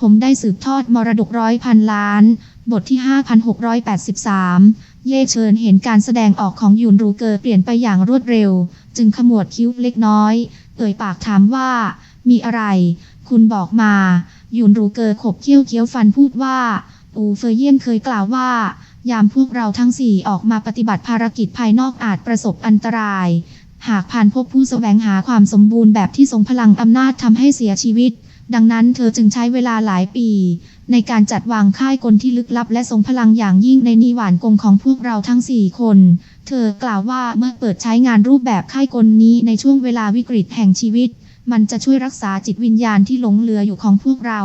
ผมได้สืบทอดมรดกร้อยพันล้าน บทที่ 5683 เย่เชิญเห็นการแสดงออกของยุนรูเกอร์เปลี่ยนไปอย่างรวดเร็ว จึงขมวดคิ้วเล็กน้อย เอ่ยปากถามว่า มีอะไร คุณบอกมายุนรูเกอร์ขบเคี้ยวเคี้ยวฟันพูดว่า อูเฟยเยี่ยนเคยกล่าวว่า ยามพวกเราทั้งสี่ออกมาปฏิบัติภารกิจภายนอกอาจประสบอันตราย หากผ่านพบผู้แสวงหาความสมบูรณ์แบบที่ทรงพลังอำนาจทำให้เสียชีวิต ดังนั้นเธอจึงใช้เวลาหลายปี ในการจัดวางค่ายกลที่ลึกลับและทรงพลังอย่างยิ่งในนิวานกงของพวกเราทั้งสี่คน เธอกล่าวว่าเมื่อเปิดใช้งานรูปแบบค่ายกลนี้ในช่วงเวลาวิกฤตแห่งชีวิต มันจะช่วยรักษาจิตวิญญาณที่หลงเหลืออยู่ของพวกเรา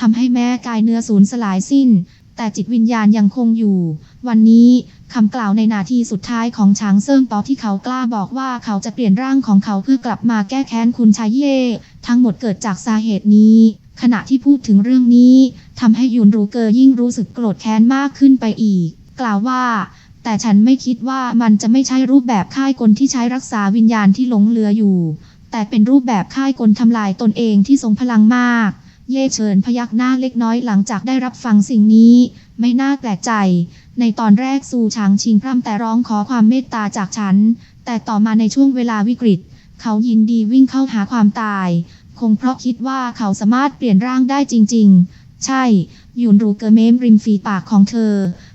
ทำให้แม้กายเนื้อสูญสลายสิ้น แต่จิตวิญญาณยังคงอยู่ วันนี้ คำกล่าวในนาทีสุดท้ายของช้างเซิงตอที่เขากล้าบอกว่าเขาจะเปลี่ยนร่างของเขาเพื่อกลับมาแก้แค้นคุณชายเย่ทั้งหมดเกิดจากสาเหตุนี้ ขณะที่พูดถึงเรื่องนี้ทำให้ยุนรูเกอยิ่งรู้สึกโกรธแค้นมากขึ้นไปอีก กล่าวว่า แต่ฉันไม่คิดว่ามันจะไม่ใช่รูปแบบค่ายกลที่ใช้รักษาวิญญาณที่หลงเหลืออยู่ แต่เป็นรูปแบบค่ายกลทำลายตนเองที่ทรงพลังมากเย่เฉินพยักหน้าเล็กน้อยหลังจากได้รับฟังสิ่งนี้ ไม่น่าแปลกใจ ในตอนแรกซูชางชิงพร่ำแต่ร้องขอความเมตตาจากฉัน แต่ต่อมาในช่วงเวลาวิกฤต เขายินดีวิ่งเข้าหาความตาย คงเพราะคิดว่าเขาสามารถเปลี่ยนร่างได้จริง ๆ ใช่ยุนรูเกอร์เมมริมฝีปากของเธอ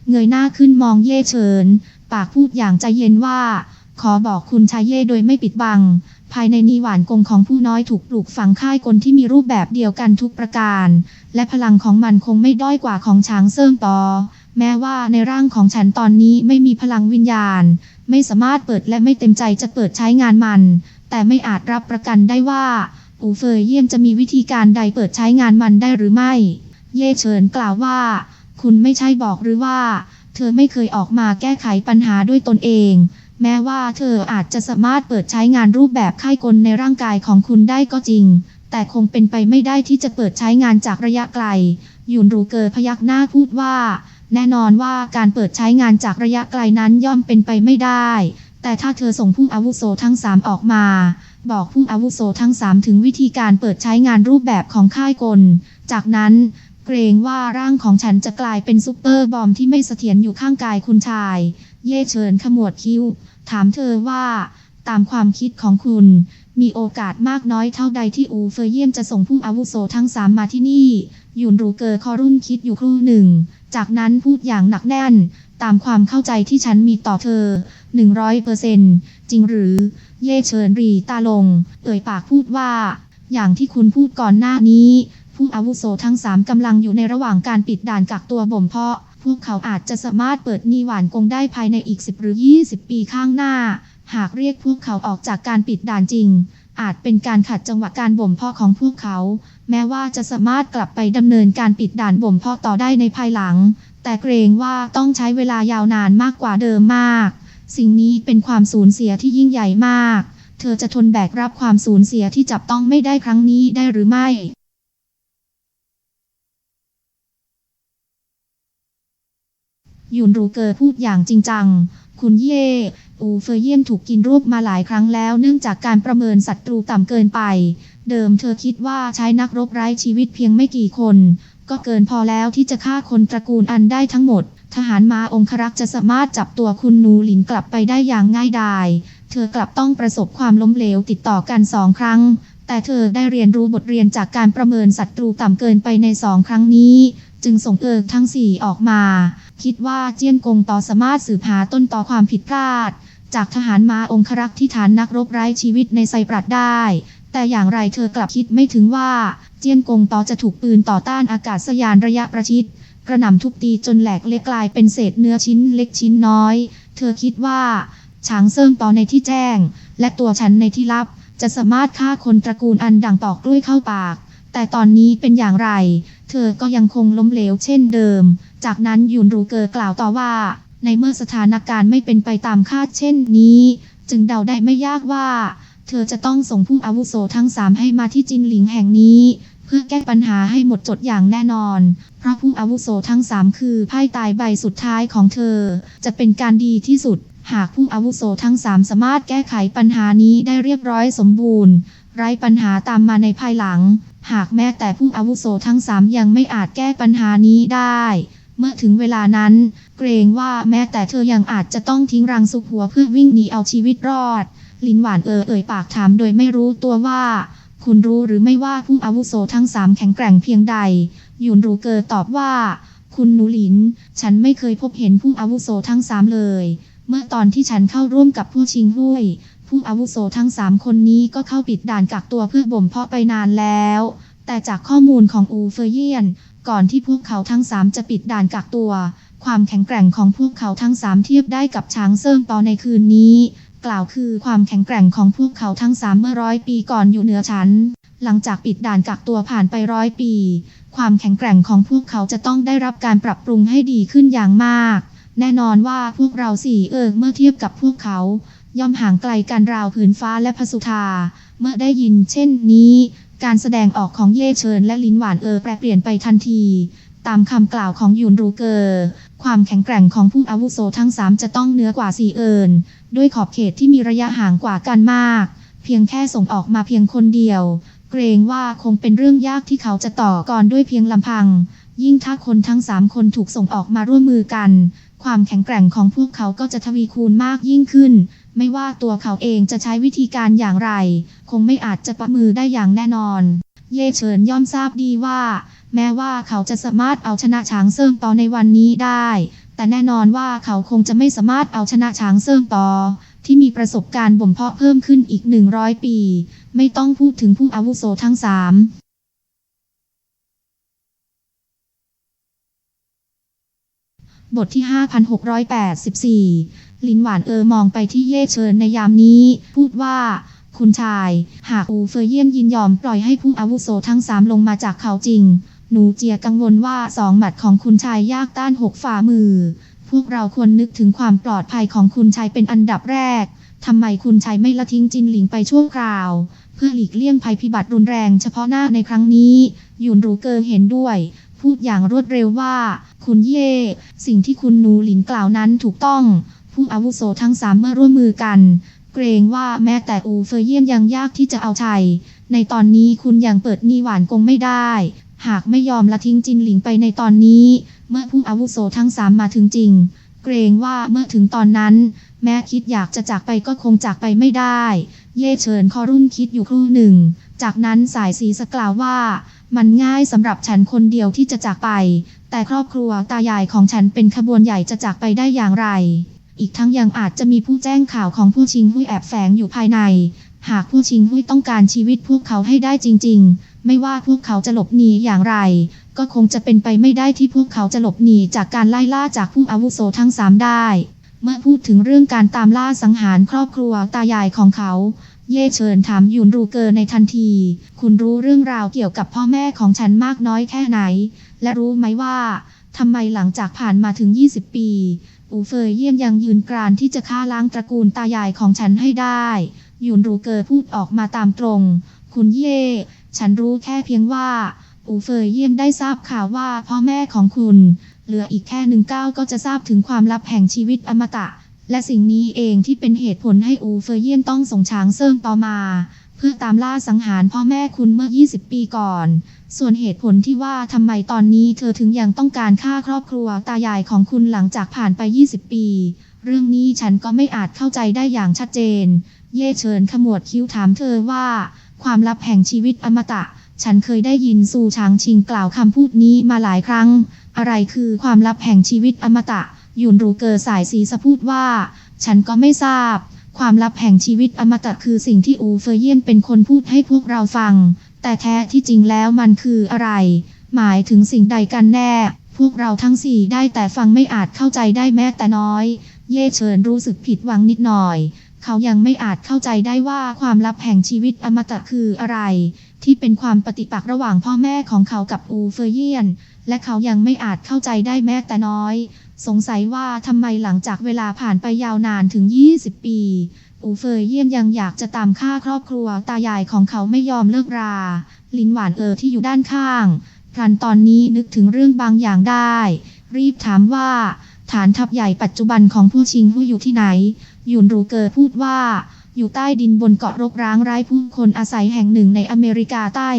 เงยหน้าขึ้นมองเย่เฉิน ปากพูดอย่างใจเย็นว่า ขอบอกคุณชายเย่โดยไม่ปิดบัง ภายในนิหวานกงของผู้น้อยถูกปลูกฝังค่ายกลที่มีรูปแบบเดียวกันทุกประการ และพลังของมันคงไม่ด้อยกว่าของช้างเซิ่งตอ แม้ว่าในร่างของฉันตอนนี้ไม่มีพลังวิญญาณ ไม่สามารถเปิดและไม่เต็มใจจะเปิดใช้งานมัน แต่ไม่อาจรับประกันได้ว่าอูเฟยเยี่ยมจะมีวิธีการใดเปิดใช้งานมันได้หรือไม่ เย่เฉินกล่าวว่า คุณไม่ใช่บอกหรือว่า เธอไม่เคยออกมาแก้ไขปัญหาด้วยตนเอง แม้ว่าเธออาจจะสามารถเปิดใช้งานรูปแบบค่ายกลในร่างกายของคุณได้ก็จริง แต่คงเป็นไปไม่ได้ที่จะเปิดใช้งานจากระยะไกล ยุนรูเกอร์พยักหน้าพูดว่า แน่นอนว่าการเปิดใช้งานจากระยะไกลนั้นย่อมเป็นไปไม่ได้ แต่ถ้าเธอส่งผู้อาวุโสทั้งสามออกมา บอกผู้อาวุโสทั้งสามถึงวิธีการเปิดใช้งานรูปแบบของค่ายกล จากนั้นเกรงว่าร่างของฉันจะกลายเป็นซูเปอร์บอมที่ไม่เสถียรอยู่ข้างกายคุณชาย เย่เชิญขมวดคิ้ว ถามเธอว่า ตามความคิดของคุณ มีโอกาสมากน้อยเท่าใดที่อูเฟยเยี่ยมจะส่งผู้อาวุโสทั้งสามมาที่นี่ ยุนรูเกอร์คอรุ่นคิดอยู่ครู่หนึ่ง จากนั้นพูดอย่างหนักแน่น ตามความเข้าใจที่ฉันมีต่อเธอ 100เปอร์เซนจริงหรือ เย่เชิญรีตาลง เอ่ยปากพูดว่า อย่างที่คุณพูดก่อนหน้านี้ ผู้อาวุโสทั้งสามกำลังอยู่ในระหว่างการปิดด่านกักตัวบ่มเพาะ พวกเขาอาจจะสามารถเปิดนีหวานกงได้ภายในอีก 10 หรือ 20 ปีข้างหน้า หากเรียกพวกเขาออกจากการปิดด่านจริง อาจเป็นการขัดจังหวะการบ่มเพาะของพวกเขา แม้ว่าจะสามารถกลับไปดำเนินการปิดด่านบ่มเพาะต่อได้ในภายหลัง แต่เกรงว่าต้องใช้เวลายาวนานมากกว่าเดิมมาก สิ่งนี้เป็นความสูญเสียที่ยิ่งใหญ่มาก เธอจะทนแบกรับความสูญเสียที่จับต้องไม่ได้ครั้งนี้ได้หรือไม่ ยุนรูเกอร์พูดอย่างจริงจัง คุณเย่อูเฟยเยี่ยนถูกกินรวบมาหลายครั้งแล้วเนื่องจากการประเมินศัตรูต่ำเกินไป เดิมเธอคิดว่าใช้นักรบไร้ชีวิตเพียงไม่กี่คน ก็เกินพอแล้วที่จะฆ่าคนตระกูลอันได้ทั้งหมด ทหารมาองครักษ์จะสามารถจับตัวคุณนูหลินกลับไปได้อย่างง่ายดายเธอกลับต้องประสบความล้มเหลวติดต่อกันสองครั้ง แต่เธอได้เรียนรู้บทเรียนจากการประเมินศัตรูต่ำเกินไปในสองครั้งนี้ จึงส่งเอิกทั้งสี่ออกมา คิดว่าเจียนกงต่อสามารถสืบหาต้นต่อความผิดพลาด จากทหารมาองครักษ์ที่ฐานนักรบไร้ชีวิตในไซปรัสได้ แต่อย่างไรเธอกลับคิดไม่ถึงว่า เจียนกงต่อจะถูกปืนต่อต้านอากาศยานระยะประชิดกระหน่ำทุบตีจนแหลกเละกลายเป็นเศษเนื้อชิ้นเล็กชิ้นน้อย เธอคิดว่าฉางเซิงต่อในที่แจ้ง และตัวฉันในที่ลับ จะสามารถฆ่าคนตระกูลอันดังตอกกล้วยเข้าปาก แต่ตอนนี้เป็นอย่างไร เธอก็ยังคงล้มเหลวเช่นเดิม จากนั้นยุนรูเกอร์กล่าวต่อว่า ในเมื่อสถานการณ์ไม่เป็นไปตามคาดเช่นนี้ จึงเดาได้ไม่ยากว่า เธอจะต้องส่งผู้อาวุโสทั้งสามให้มาที่จินหลิงแห่งนี้ เพื่อแก้ปัญหาให้หมดจดอย่างแน่นอน เพราะผู้อาวุโสทั้งสามคือไพ่ตายใบสุดท้ายของเธอ จะเป็นการดีที่สุด หากผู้อาวุโสทั้งสามสามารถแก้ไขปัญหานี้ได้เรียบร้อยสมบูรณ์ ไร้ปัญหาตามมาในภายหลัง หากแม้แต่ผู้อาวุโสทั้งสามยังไม่อาจแก้ปัญหานี้ได้ เมื่อถึงเวลานั้น เกรงว่าแม้แต่เธอยังอาจจะต้องทิ้งรังสุกหัวเพื่อวิ่งหนีเอาชีวิตรอด ลินหวานเออเอ่ยปากถามโดยไม่รู้ตัวว่า คุณรู้หรือไม่ว่าผู้อาวุโสทั้งสามแข็งแกร่งเพียงใด ยุนรูเกอตอบว่า คุณหนูหลิน ฉันไม่เคยพบเห็นผู้อาวุโสทั้งสามเลย เมื่อตอนที่ฉันเข้าร่วมกับผู้ชิงห้วยผู้อาวุโสทั้งสามคนนี้ก็เข้าปิดด่านกักตัวเพื่อบ่มเพาะไปนานแล้ว แต่จากข้อมูลของอูเฟยเยียน ก่อนที่พวกเขาทั้งสามจะปิดด่านกักตัว ความแข็งแกร่งของพวกเขาทั้งสามเทียบได้กับช้างเซิงปอในคืนนี้ กล่าวคือความแข็งแกร่งของพวกเขาทั้งสามเมื่อร้อยปีก่อนอยู่เหนือชั้นหลังจากปิดด่านกักตัวผ่านไปร้อยปี ความแข็งแกร่งของพวกเขาจะต้องได้รับการปรับปรุงให้ดีขึ้นอย่างมาก แน่นอนว่าพวกเราสี่เอิงเมื่อเทียบกับพวกเขาย่อมห่างไกลกันราวผืนฟ้าและพสุธา เมื่อได้ยินเช่นนี้ การแสดงออกของเย่เชิญและลินหวานเออแปรเปลี่ยนไปทันที ตามคำกล่าวของยุนรูเกอร์ ความแข็งแกร่งของผู้อาวุโสทั้งสามจะต้องเหนือกว่าสี่เอินด้วยขอบเขตที่มีระยะห่างกว่ากันมาก เพียงแค่ส่งออกมาเพียงคนเดียว เกรงว่าคงเป็นเรื่องยากที่เขาจะต่อก่อนด้วยเพียงลำพัง ยิ่งถ้าคนทั้งสามคนถูกส่งออกมาร่วมมือกัน ความแข็งแกร่งของพวกเขาก็จะทวีคูณมากยิ่งขึ้น ไม่ว่าตัวเขาเองจะใช้วิธีการอย่างไร คงไม่อาจจะประมือได้อย่างแน่นอน เย่เฉินย่อมทราบดีว่า แม้ว่าเขาจะสามารถเอาชนะช้างเซิงตอในวันนี้ได้ แต่แน่นอนว่าเขาคงจะไม่สามารถเอาชนะช้างเซิงตอที่มีประสบการณ์บ่มเพาะเพิ่มขึ้นอีก 100 ปี ไม่ต้องพูดถึงผู้อาวุโสทั้งสาม บทที่ 5684 ลินหวานเออมองไปที่เย่เชิญในยามนี้ พูดว่า คุณชาย หากอูเฟยเยี่ยนยินยอมปล่อยให้ผู้อาวุโสทั้งสามลงมาจากเขาจริง หนูเจียกังวลว่าสองหมัดของคุณชายยากต้านหกฝ่ามือ พวกเราควรนึกถึงความปลอดภัยของคุณชายเป็นอันดับแรกทำไมคุณชายไม่ละทิ้งจินหลิงไปชั่วคราว เพื่อหลีกเลี่ยงภัยพิบัติรุนแรงเฉพาะหน้าในครั้งนี้ ยุนรูเกอเห็นด้วย พูดอย่างรวดเร็วว่า คุณเย่ สิ่งที่คุณหนูหลินกล่าวนั้นถูกต้อง ผู้อาวุโสทั้งสามเมื่อร่วมมือกัน เกรงว่าแม้แต่อูเฟยเยี่ยนยังยากที่จะเอาชัย ในตอนนี้คุณยังเปิดนีหวานกงไม่ได้ หากไม่ยอมละทิ้งจินหลิงไปในตอนนี้ เมื่อผู้อาวุโสทั้งสามมาถึงจริง เกรงว่าเมื่อถึงตอนนั้น แม้คิดอยากจะจากไปก็คงจากไปไม่ได้ เย่เฉินคอรุ่นคิดอยู่ครู่หนึ่ง จากนั้นสายสีสกล่าวว่า มันง่ายสำหรับฉันคนเดียวที่จะจากไป แต่ครอบครัวตายายของฉันเป็นขบวนใหญ่จะจากไปได้อย่างไร อีกทั้งยังอาจจะมีผู้แจ้งข่าวของผู้ชิงหุ้ยแอบแฝงอยู่ภายใน หากผู้ชิงหุ้ยต้องการชีวิตพวกเขาให้ได้จริง ๆ ไม่ว่าพวกเขาจะหลบหนีอย่างไร ก็คงจะเป็นไปไม่ได้ที่พวกเขาจะหลบหนีจากการไล่ล่าจากผู้อาวุโสทั้งสามได้ เมื่อพูดถึงเรื่องการตามล่าสังหารครอบครัวตายายของเขา เย่เชิญถามยุนรูเกอร์ในทันที คุณรู้เรื่องราวเกี่ยวกับพ่อแม่ของฉันมากน้อยแค่ไหน และรู้ไหมว่าทำไมหลังจากผ่านมาถึง 20 ปี อูเฟยเยี่ยนยังยืนกรานที่จะฆ่าล้างตระกูลตายายของฉันให้ได้ ยุนรูเกอร์พูดออกมาตามตรง คุณเย่ ฉันรู้แค่เพียงว่า อูเฟยเยี่ยนได้ทราบข่าวว่าพ่อแม่ของคุณ เหลืออีกแค่หนึ่งก้าวก็จะทราบถึงความลับแห่งชีวิตอมตะ และสิ่งนี้เองที่เป็นเหตุผลให้อูเฟยเยี่ยนต้องส่งช้างเซิงต่อมา เพื่อตามล่าสังหารพ่อแม่คุณเมื่อ 20 ปีก่อน ส่วนเหตุผลที่ว่าทำไมตอนนี้เธอถึงยังต้องการฆ่าครอบครัวตายายของคุณหลังจากผ่านไป 20 ปี เรื่องนี้ฉันก็ไม่อาจเข้าใจได้อย่างชัดเจน เย่เฉินขมวดคิ้วถามเธอว่า ความลับแห่งชีวิตอมตะ ฉันเคยได้ยินสู่ชางชิงกล่าวคำพูดนี้มาหลายครั้ง อะไรคือความลับแห่งชีวิตอมตะ ยุนรูเกอร์สายสีสะพูดว่า ฉันก็ไม่ทราบ ความลับแห่งชีวิตอมตะคือสิ่งที่อูเฟยเยนเป็นคนพูดให้พวกเราฟัง แต่แท้ที่จริงแล้วมันคืออะไร หมายถึงสิ่งใดกันแน่ พวกเราทั้งสี่ได้แต่ฟังไม่อาจเข้าใจได้แม้แต่น้อย เย่เฉินรู้สึกผิดหวังนิดหน่อย เขายังไม่อาจเข้าใจได้ว่าความลับแห่งชีวิตอมตะคืออะไร ที่เป็นความปฏิปักษ์ระหว่างพ่อแม่ของเขากับอูเฟยเยนและเขายังไม่อาจเข้าใจได้แม้แต่น้อย สงสัยว่าทำไมหลังจากเวลาผ่านไปยาวนานถึง 20 ปี อูเฟยเยี่ยนยังอยากจะตามฆ่าครอบครัวตายายของเขาไม่ยอมเลิกรา ลินหวานเออที่อยู่ด้านข้างพลันตอนนี้นึกถึงเรื่องบางอย่างได้ รีบถามว่า ฐานทัพใหญ่ปัจจุบันของผู้ชิงผู้อยู่ที่ไหน ยุนรูเกอพูดว่า อยู่ใต้ดินบนเกาะรกร้างไร้ผู้คนอาศัยแห่งหนึ่งในอเมริกาใต้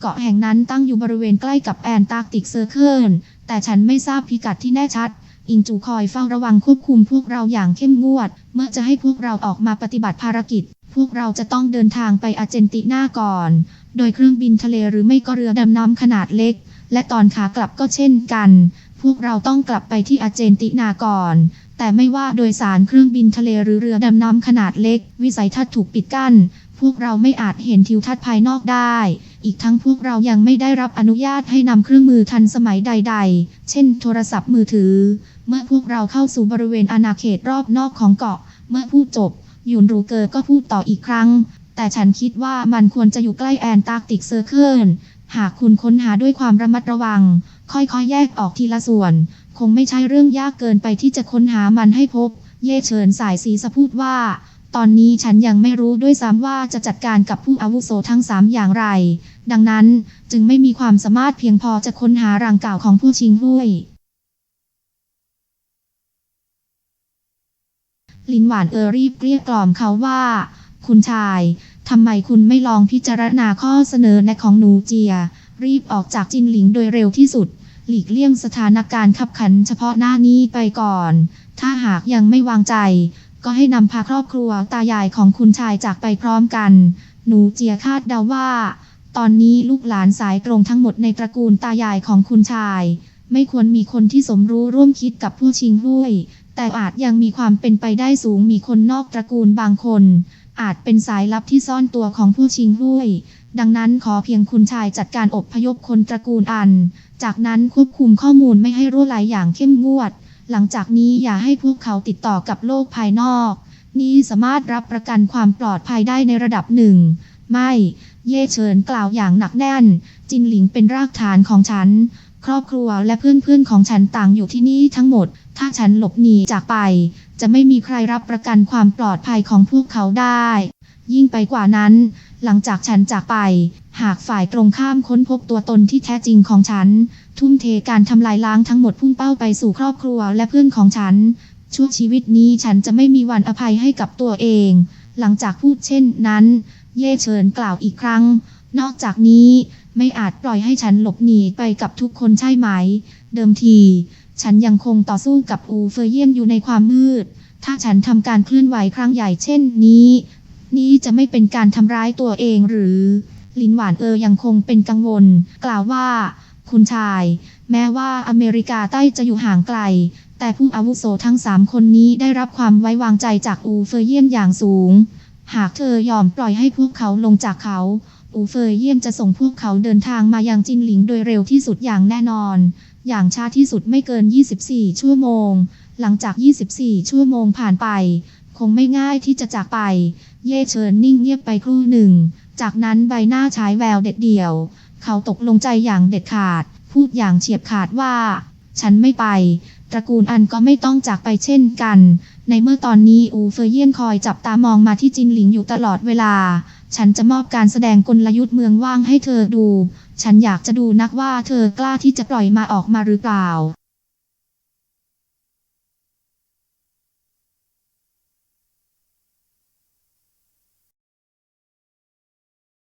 เกาะแห่งนั้นตั้งอยู่บริเวณใกล้กับแอนตาร์กติกเซอร์เคิลแต่ฉันไม่ทราบพิกัดที่แน่ชัด อิงจูคอยเฝ้าระวังควบคุมพวกเราอย่างเข้มงวด เมื่อจะให้พวกเราออกมาปฏิบัติภารกิจ พวกเราจะต้องเดินทางไปอาร์เจนตินาก่อน โดยเครื่องบินทะเลหรือไม่ก็เรือดำน้ำขนาดเล็ก และตอนขากลับก็เช่นกัน พวกเราต้องกลับไปที่อาร์เจนตินาก่อน แต่ไม่ว่าโดยสารเครื่องบินทะเลหรือเรือดำน้ำขนาดเล็ก วิสัยทัศน์ถูกปิดกั้น พวกเราไม่อาจเห็นทิวทัศน์ภายนอกได้ อีกทั้งพวกเรายังไม่ได้รับอนุญาตให้นำเครื่องมือทันสมัยใด ๆ เช่น โทรศัพท์มือถือ เมื่อพวกเราเข้าสู่บริเวณอาณาเขตรอบนอกของเกาะ เมื่อพูดจบ ยุนรูเกอร์ก็พูดต่ออีกครั้ง แต่ฉันคิดว่ามันควรจะอยู่ใกล้แอนตาร์กติกเซอร์เคิลหากคุณค้นหาด้วยความระมัดระวัง ค่อยๆ แยกออกทีละส่วน คงไม่ใช่เรื่องยากเกินไปที่จะค้นหามันให้พบ เย่เฉินสายสีสะพูดว่า ตอนนี้ฉันยังไม่รู้ด้วยซ้ำว่าจะจัดการกับผู้อาวุโสทั้งสามอย่างไร ดังนั้นจึงไม่มีความสามารถเพียงพอจะค้นหารังเก่าของผู้ชิงลุยลินหวานเออรีบเกลี้ยกล่อมเขาว่า คุณชายทำไมคุณไม่ลองพิจารณาข้อเสนอแนะของหนูเจีย รีบออกจากจินหลิงโดยเร็วที่สุด หลีกเลี่ยงสถานการณ์ขับขันเฉพาะหน้านี้ไปก่อน ถ้าหากยังไม่วางใจ ก็ให้นำพาครอบครัวตายายของคุณชายจากไปพร้อมกัน หนูเจียคาดเดาว่า ตอนนี้ลูกหลานสายตรงทั้งหมดในตระกูลตายายของคุณชาย ไม่ควรมีคนที่สมรู้ร่วมคิดกับผู้ชิงลุยแต่อาจยังมีความเป็นไปได้สูงมีคนนอกตระกูลบางคน อาจเป็นสายลับที่ซ่อนตัวของผู้ชิงลุยดังนั้นขอเพียงคุณชายจัดการอบพยพคนตระกูลอัน จากนั้นควบคุมข้อมูลไม่ให้รั่วไหลอย่างเข้มงวด หลังจากนี้อย่าให้พวกเขาติดต่อกับโลกภายนอก นี่สามารถรับประกันความปลอดภัยได้ในระดับหนึ่ง ไม่ เย่เฉินกล่าวอย่างหนักแน่น จินหลิงเป็นรากฐานของฉัน ครอบครัวและเพื่อนๆของฉันต่างอยู่ที่นี่ทั้งหมด ถ้าฉันหลบหนีจากไป จะไม่มีใครรับประกันความปลอดภัยของพวกเขาได้ ยิ่งไปกว่านั้น หลังจากฉันจากไป หากฝ่ายตรงข้ามค้นพบตัวตนที่แท้จริงของฉัน ทุ่มเทการทำลายล้างทั้งหมดพุ่งเป้าไปสู่ครอบครัวและเพื่อนของฉัน ชั่วชีวิตนี้ฉันจะไม่มีวันอภัยให้กับตัวเอง หลังจากพูดเช่นนั้น เย่เฉินกล่าวอีกครั้ง นอกจากนี้ไม่อาจปล่อยให้ฉันหลบหนีไปกับทุกคนใช่ไหม เดิมที ฉันยังคงต่อสู้กับอูเฟรเยียนอยู่ในความมืด ถ้าฉันทำการเคลื่อนไหวครั้งใหญ่เช่นนี้ นี้จะไม่เป็นการทำร้ายตัวเองหรือ ลินหวานเออยังคงเป็นกังวล กล่าวว่า คุณชาย แม้ว่าอเมริกาใต้จะอยู่ห่างไกล แต่ผู้อาวุโสทั้งสามคนนี้ได้รับความไว้วางใจจากอูเฟอร์เยี่ยนอย่างสูง หากเธอยอมปล่อยให้พวกเขาลงจากเขา อูเฟยเยี่ยมจะส่งพวกเขาเดินทางมายังจินหลิงโดยเร็วที่สุดอย่างแน่นอน อย่างช้าที่สุดไม่เกิน 24 ชั่วโมง หลังจาก 24 ชั่วโมงผ่านไป คงไม่ง่ายที่จะจากไป เย่เฉินนิ่งเงียบไปครู่หนึ่ง จากนั้นใบหน้าฉายแววเด็ดเดี่ยว เขาตกลงใจอย่างเด็ดขาด พูดอย่างเฉียบขาดว่า ฉันไม่ไป ตระกูลอันก็ไม่ต้องจากไปเช่นกัน ในเมื่อตอนนี้อูเฟยเยี่ยนคอยจับตามองมาที่จินหลิงอยู่ตลอดเวลา ฉันจะมอบการแสดงกลยุทธ์เมืองว่างให้เธอดู ฉันอยากจะดูนักว่าเธอกล้าที่จะปล่อยมาออกมาหรือเปล่า